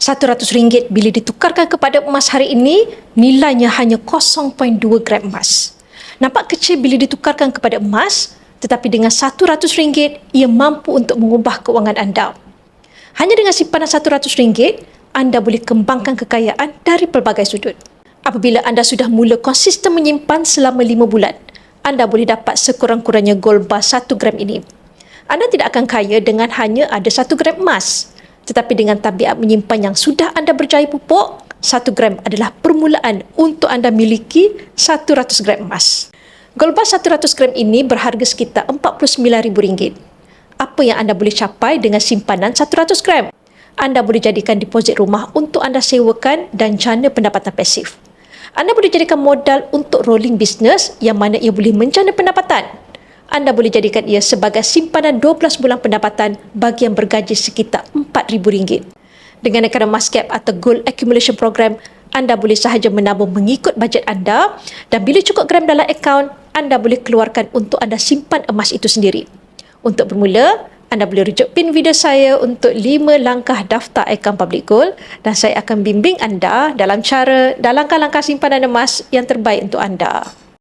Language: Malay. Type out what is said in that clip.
RM100 bila ditukarkan kepada emas hari ini, nilainya hanya 0.2 gram emas. Nampak kecil bila ditukarkan kepada emas, tetapi dengan RM100, ia mampu untuk mengubah keuangan anda. Hanya dengan simpanan RM100, anda boleh kembangkan kekayaan dari pelbagai sudut. Apabila anda sudah mula konsisten menyimpan selama 5 bulan, anda boleh dapat sekurang-kurangnya gold bar 1 gram ini. Anda tidak akan kaya dengan hanya ada 1 gram emas. Tetapi dengan tabiat menyimpan yang sudah anda berjaya pupuk, 1 gram adalah permulaan untuk anda miliki 100 gram emas. Gold bar 100 gram ini berharga sekitar RM49,000. Apa yang anda boleh capai dengan simpanan 100 gram? Anda boleh jadikan deposit rumah untuk anda sewakan dan jana pendapatan pasif. Anda boleh jadikan modal untuk rolling business yang mana ia boleh menjana pendapatan. Anda boleh jadikan ia sebagai simpanan 12 bulan pendapatan bagi yang bergaji sekitar RM4,000. Dengan negara Mascap atau Gold Accumulation Program, anda boleh sahaja menabung mengikut bajet anda dan bila cukup gram dalam akaun, anda boleh keluarkan untuk anda simpan emas itu sendiri. Untuk bermula, anda boleh rujuk pin video saya untuk 5 langkah daftar akaun public gold dan saya akan bimbing anda dalam cara dan langkah-langkah simpanan emas yang terbaik untuk anda.